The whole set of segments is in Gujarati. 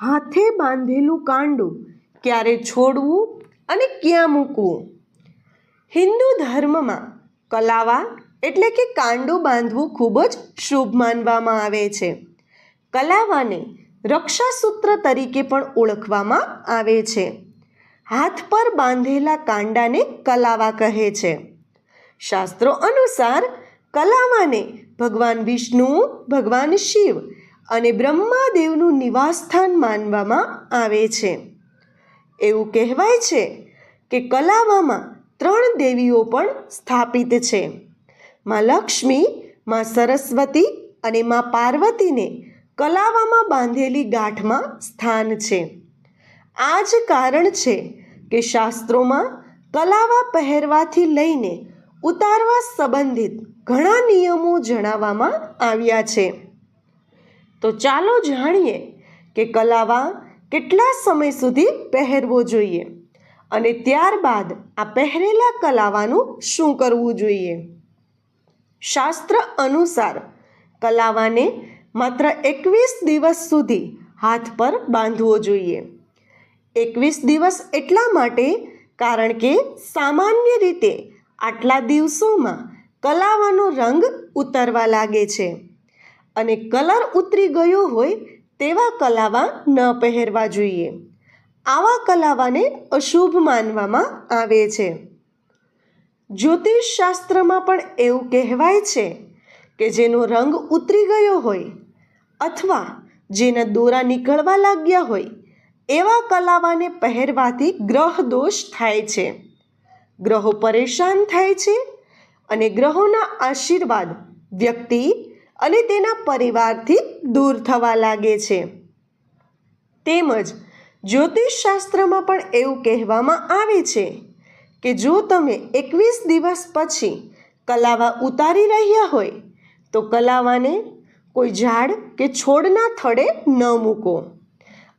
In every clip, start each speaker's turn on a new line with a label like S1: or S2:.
S1: હાથે બાંધેલું કાંડું ક્યારે છોડવું અને ક્યાં મૂકવું? હિન્દુ ધર્મમાં કલાવા એટલે કે કાંડું બાંધવું ખૂબ જ શુભ માનવામાં આવે છે. કલાવાને રક્ષાસૂત્ર તરીકે પણ ઓળખવામાં આવે છે. હાથ પર બાંધેલા કાંડાને કલાવા કહે છે. શાસ્ત્રો અનુસાર કલાવાને ભગવાન વિષ્ણુ, ભગવાન શિવ અને બ્રહ્માદેવનું નિવાસસ્થાન માનવામાં આવે છે. એવું કહેવાય છે કે કલાવામાં ત્રણ દેવીઓ પણ સ્થાપિત છે. માં લક્ષ્મી, માં સરસ્વતી અને માં પાર્વતીને કલાવામાં બાંધેલી ગાંઠમાં સ્થાન છે. આ જ કારણ છે કે શાસ્ત્રોમાં કલાવા પહેરવાથી લઈને ઉતારવા સંબંધિત ઘણા નિયમો જણાવવામાં આવ્યા છે. તો ચાલો જાણીએ કે કલાવા કેટલા સમય સુધી પહેરવો જોઈએ અને ત્યારબાદ આ પહેરેલા કલાવાનું શું કરવું જોઈએ? શાસ્ત્ર અનુસાર કલાવાને માત્ર એકવીસ દિવસ સુધી હાથ પર બાંધવો જોઈએ. એકવીસ દિવસ એટલા માટે કારણ કે સામાન્ય રીતે આટલા દિવસોમાં કલાવાનો રંગ ઉતરવા લાગે છે. અને કલર ઉતરી ગયો હોય તેવા કલાવા ન પહેરવા જોઈએ. આવા કલાવાને અશુભ માનવામાં આવે છે. જ્યોતિષ શાસ્ત્રમાં પણ એવું કહેવાય છે કે જેનો રંગ ઉતરી ગયો હોય અથવા જેના દોરા નીકળવા લાગ્યા હોય એવા કલાવાને પહેરવાથી ગ્રહ દોષ થાય છે. ગ્રહો પરેશાન થાય છે અને ગ્રહોના આશીર્વાદ વ્યક્તિ અને તેના પરિવારથી દૂર થવા લાગે છે. તેમજ જ્યોતિષશાસ્ત્રમાં પણ એવું કહેવામાં આવે છે કે જો તમે એકવીસ દિવસ પછી કલાવા ઉતારી રહ્યા હોય, તો કલાવાને કોઈ ઝાડ કે છોડના થડે ન મૂકો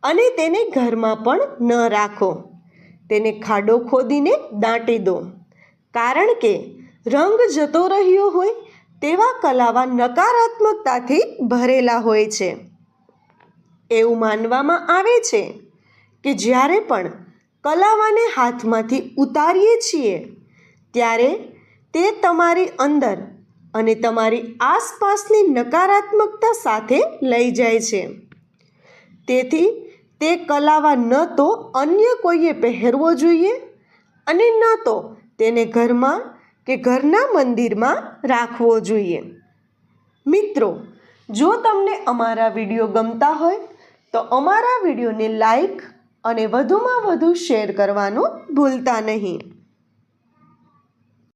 S1: અને તેને ઘરમાં પણ ન રાખો. તેને ખાડો ખોદીને દાટી દો. કારણ કે રંગ જતો રહ્યો હોય તેવા કલાવા નકારાત્મકતાથી ભરેલા હોય છે. એવું માનવામાં આવે છે કે જ્યારે પણ કલાવાને હાથમાંથી ઉતારીએ છીએ, ત્યારે તે તમારી અંદર અને તમારી આસપાસની નકારાત્મકતા સાથે લઈ જાય છે. તેથી તે કલાવા ન તો અન્ય કોઈએ પહેરવો જોઈએ અને ન તો તેને ઘરમાં કે ઘરના મંદિરમાં રાખવો જોઈએ. મિત્રો, જો તમને અમારા વીડિયો ગમતા હોય, તો અમારા વિડીયોને લાઈક અને વધુમાં વધુ શેર કરવાનું ભૂલતા નહીં.